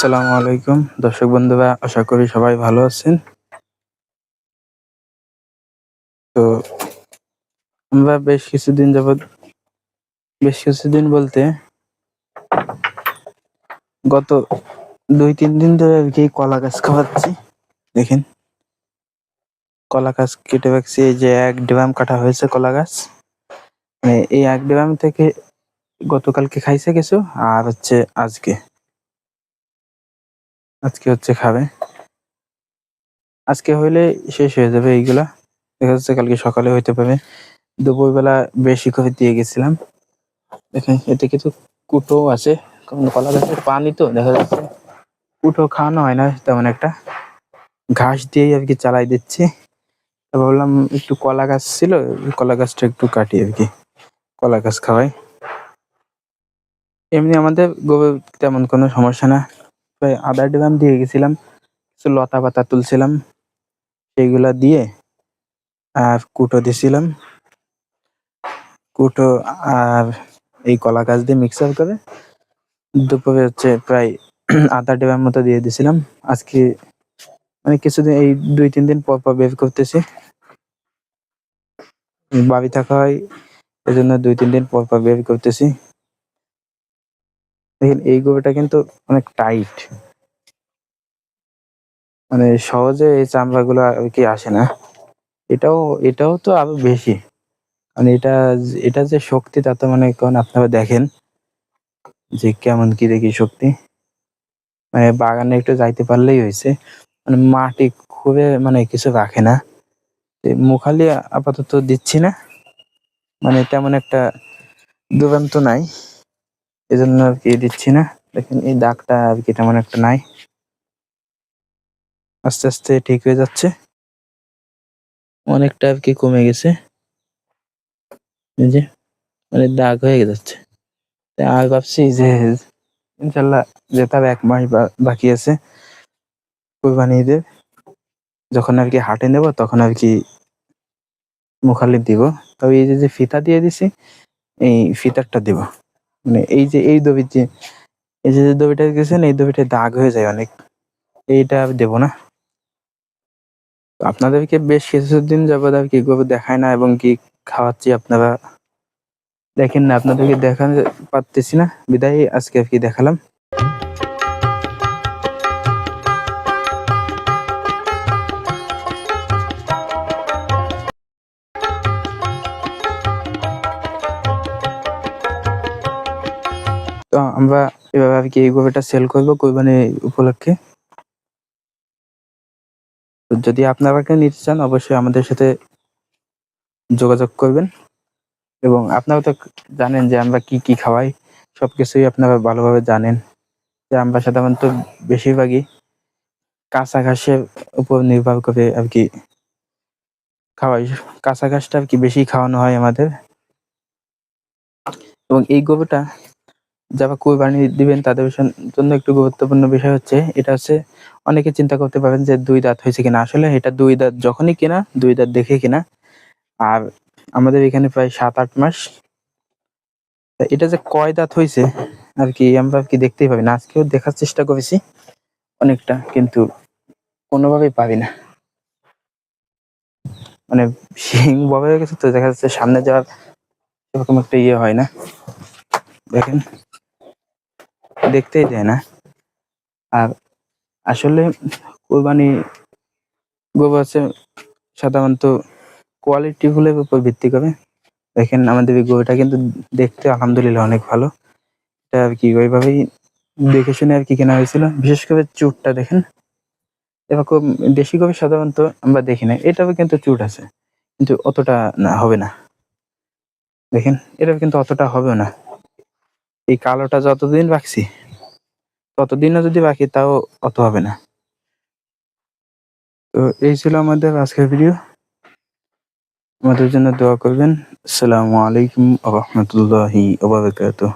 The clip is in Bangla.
আসসালামু আলাইকুম। দর্শক বন্ধুরা, আশা করি সবাই ভালো আছেন। তো আমরা বেশ কিছুদিন যাবৎ, বেশ কিছুদিন বলতে গত দুই, তিন দিন ধরে আর কি কলা গাছ খাওয়াচ্ছি দেখেন, কলা গাছ কেটে রাখছি এই যে এক ড্রাম কাটা হয়েছে কলা গাছ। মানে এই এক ড্রাম থেকে গতকালকে খাইছে কিছু, আর হচ্ছে আজকে। আজকে হচ্ছে খাবে। আজকে হইলে শেষ হয়ে যাবে এইগুলা। দেখা যাচ্ছে কালকে সকালে হইতে পারে। দুপুরবেলা বেশি করে দিয়ে গেছিলাম। দেখেন, এতে কিছু কুটো আছে। কারণ কলা গাছের পানি তো, দেখা যাচ্ছে কুটো খাওয়ানো হয় না তেমন একটা। ঘাস দিয়েই আর কি চালাই দিচ্ছি। ভাবলাম একটু কলা গাছ ছিল, কলা গাছটা একটু কাটি আর কি। কলা গাছ খাওয়াই। এমনি আমাদের গরুর তেমন কোনো সমস্যা না। প্রায় ডিবাম দিয়ে গেছিলাম, কিছু লতা পাতা তুলছিলাম, সেইগুলা দিয়ে আর কুটো দিছিলাম। কুটো আর এই কলা গাছ দিয়ে মিক্সার করে দুপুরে হচ্ছে প্রায় আধা ড্রাম মতো দিয়ে দিছিলাম। আজকে মানে কিছুদিন, এই দুই, তিন দিন পর পর বের করতেছি। বাড়ি থাকা হয় এই জন্য দুই, তিন দিন পর পর বের করতেছি। দেখেন, এই গরুটা কিন্তু অনেক টাইট মানে সহজে এই চামড়াগুলো আর কি আসে না। এটাও এটাও তো আরও বেশি। মানে এটা এটা যে শক্তি, তা তো মানে কারণ আপনারা দেখেন যে কেমন কি দেখি শক্তি। মানে বাগানে একটু যাইতে পারলেই হয়েছে। মানে মাটি খুবই মানে কিছু রাখে না। মুখালি আপাতত দিচ্ছি না। মানে তেমন একটা দুরন্ত নাই। এজন্য আর কি দিচ্ছি না। দেখেন, এই দাগটা আর কি তেমন একটা নাই। আস্তে আস্তে ঠিক হয়ে যাচ্ছে। অনেকটা আর কি কমে গেছে। যে মানে দাগ হয়ে যাচ্ছে। আমি ভাবছি যে, ইনশাল্লাহ যে তার এক মাস বাকি আছে, কোরবানি ঈদের, যখন আর কি হাটে নেব, তখন আর কি মুখালি দিব। তবে এই যে ফিতা দিয়ে দিছি, এই ফিতারটা দিব। মানে এই যে, এই দবির যে, এই যে দবিটা গেছেন এই দবিটা দাগ হয়ে যায় অনেক। এইটা দেব না। আপনাদেরকে বেশ কিছুদিন যাবত আর কি গরু দেখায় না এবং কি খাওয়াচ্ছি আপনারা দেখেন না, আপনাদেরকে দেখাতে পারতেছি না। বিদায়, আজকে আর কি দেখালাম। তো আমরা এভাবে আর কি এই গরুটা সেল করব কোরবানি উপলক্ষে। যদি আপনারা কেউ নিতে চান, অবশ্যই আমাদের সাথে যোগাযোগ করবেন। এবং আপনারা তো জানেন যে আমরা কি কি খাওয়াই, সবকিছুই আপনারা ভালোভাবে জানেন। যে আমরা সাধারণত বেশিরভাগই কাঁচা ঘাসের উপর নির্ভর করে আর কি খাওয়াই। কাঁচা ঘাসটা আর কি বেশি খাওয়ানো হয় আমাদের। এবং এই গরুটা যারা কোরবানি দিবেন, তাদের জন্য একটু গুরুত্বপূর্ণ বিষয় হচ্ছে, এটা হচ্ছে অনেকে চিন্তা করতে পারেন যে দুই দাঁত হয়েছে কিনা। আসলে এটা দুই দাঁত যখনই কিনা, দুই দাঁত দেখে কিনা। আর আমাদের এখানে প্রায় সাত আট মাস এটা যে কয় দাঁত হয়েছে, আর কি আমরা আর কি দেখতেই পাবি না। আজকেও দেখার চেষ্টা করেছি অনেকটা, কিন্তু কোনোভাবেই পারি না। মানে শিং বড় হয়ে গেছে তো দেখা যাচ্ছে সামনে যাওয়ার এরকম একটা ইয়ে হয় না। দেখেন। দেখতেই দেয় না। আর আসলে কোরবানি গরু আছে সাধারণত কোয়ালিটি গুলোর উপর ভিত্তি করে। দেখেন আমাদের এই গরুটা কিন্তু দেখতে আলহামদুলিল্লাহ অনেক ভালো। এটা আর কি ওইভাবেই দেখে শুনে আর কি কেনা হয়েছিল। বিশেষ করে চুটটা দেখেন। এরকম দেশি গরু সাধারণত আমরা দেখি না। এটাও কিন্তু চুট আছে। কিন্তু অতটা না, হবে না। দেখেন এটা কিন্তু অতটা হবেও না। এই কালোটা যতদিন রাখছি ততদিনও যদি বাকি, তাও অত হবে না। তো এই ছিল আমাদের আজকের ভিডিও আমাদের জন্য দোয়া করবেন। আসসালামু আলাইকুম রহমতুল্লাহি ওবারাকাতুহ